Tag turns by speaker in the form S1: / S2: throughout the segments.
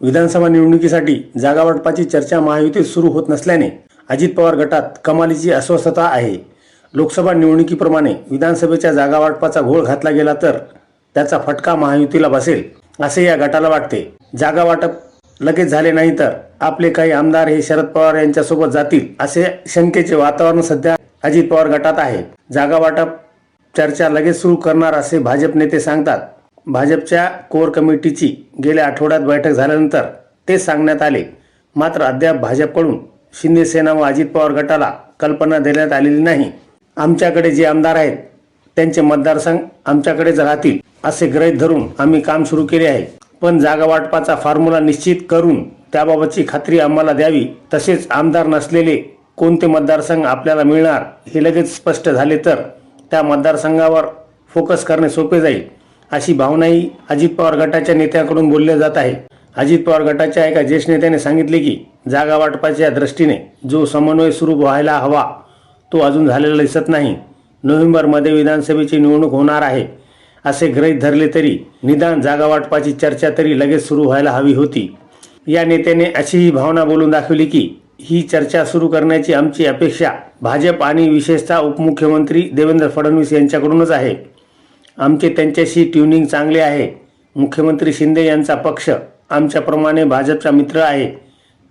S1: विधानसभा निवडणुकीसाठी जागा वाटपाची चर्चा महायुतीत सुरू होत नसल्याने अजित पवार गटात कमालीची अस्वस्थता आहे. लोकसभा निवडणुकीप्रमाणे विधानसभेच्या जागा वाटपाचा घोळ घातला गेला तर त्याचा फटका महायुतीला बसेल असे या गटाला वाटते. जागा वाटप लगेच झाले नाही तर आपले काही आमदार हे शरद पवार यांच्यासोबत जातील असे शंकेचे वातावरण सध्या अजित पवार गटात आहे. जागा वाटप चर्चा लगेच सुरू करणार असे भाजप नेते सांगतात. भाजपच्या कोर कमिटीची गेल्या आठवड्यात बैठक झाल्यानंतर ते सांगण्यात आले. मात्र अद्याप भाजपकडून शिंदेसेना व अजित पवार गटाला कल्पना देण्यात आलेली नाही. आमच्याकडे जे आमदार आहेत त्यांचे मतदारसंघ आमच्याकडेच राहतील असे गृहीत धरून आम्ही काम सुरू केले आहे. पण जागा वाटपाचा फॉर्म्युला निश्चित करून त्याबाबतची खात्री आम्हाला द्यावी तसेच आमदार नसलेले कोणते मतदारसंघ आपल्याला मिळणार हे लगेच स्पष्ट झाले तर त्या मतदारसंघावर फोकस करणे सोपे जाईल. अशी भावनाही अजित पवार गटाच्या नेत्याकडून बोलले जात आहे. अजित पवार गटाच्या एका ज्येष्ठ नेत्याने सांगितले की जागा वाटपाच्या दृष्टीने जो समन्वय सुरू व्हायला हवा तो अजून झालेला दिसत नाही. नोव्हेंबरमध्ये विधानसभेची निवडणूक होणार आहे. असे गृहीत धरले तरी निदान जागा वाटपाची चर्चा तरी लगेच सुरू व्हायला हवी होती. या नेत्याने अशीही भावना बोलून दाखवली की ही चर्चा सुरू करण्याची आमची अपेक्षा भाजप आणि विशेषतः उपमुख्यमंत्री देवेंद्र फडणवीस यांच्याकडूनच आहे. आमचे त्यांच्याशी ट्युनिंग चांगले आहे. मुख्यमंत्री शिंदे यांचा पक्ष आमच्याप्रमाणे भाजपचा मित्र आहे.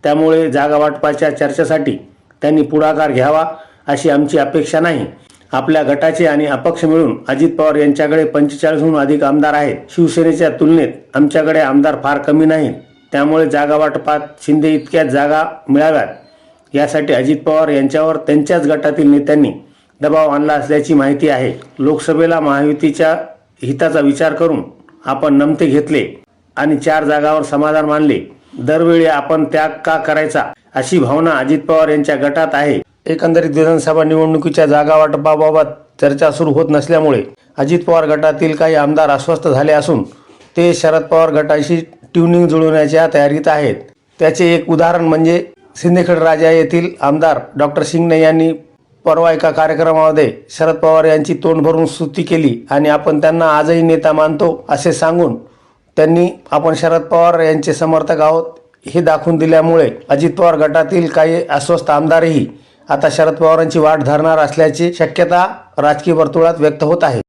S1: त्यामुळे जागा वाटपाच्या चर्चेसाठी त्यांनी पुढाकार घ्यावा अशी आमची अपेक्षा नाही. आपल्या गटाचे आणि अपक्ष मिळून अजित पवार यांच्याकडे पंचेचाळीसहून अधिक आमदार आहेत. शिवसेनेच्या तुलनेत आमच्याकडे आमदार फार कमी नाहीत. त्यामुळे जागा वाटपात शिंदे इतक्याच जागा मिळाव्यात. यासाठी अजित पवार यांच्यावर त्यांच्याच गटातील नेत्यांनी दबाव आणला असल्याची माहिती आहे. लोकसभेला महायुतीच्या हिताचा विचार करून आपण नमते घेतले आणि चार जागावर समाधान मानले. दरवेळी आपण त्याग का करायचा अशी भावना अजित पवार यांच्या गटात आहे. एकंदरीत विधानसभा निवडणुकीच्या जागा वाटपाबाबत चर्चा सुरू होत नसल्यामुळे अजित पवार गटातील काही आमदार अस्वस्थ झाले असून ते शरद पवार गटाशी ट्युनिंग जुळवण्याच्या तयारीत आहेत. त्याचे एक उदाहरण म्हणजे सिंदखेड राजा येथील आमदार डॉक्टर शिंगणे यांनी परवा एका कार्यक्रमामध्ये शरद पवार यांची तोंड भरून स्तुती केली आणि आपण त्यांना आजही नेता मानतो असे सांगून त्यांनी आपण शरद पवार यांचे समर्थक आहोत हे दाखवून दिल्यामुळे अजित पवार गटातील काही अस्वस्थ आमदारही आता शरद पवारांची वाट धरणार असल्याची शक्यता राजकीय वर्तुळात व्यक्त होत आहे.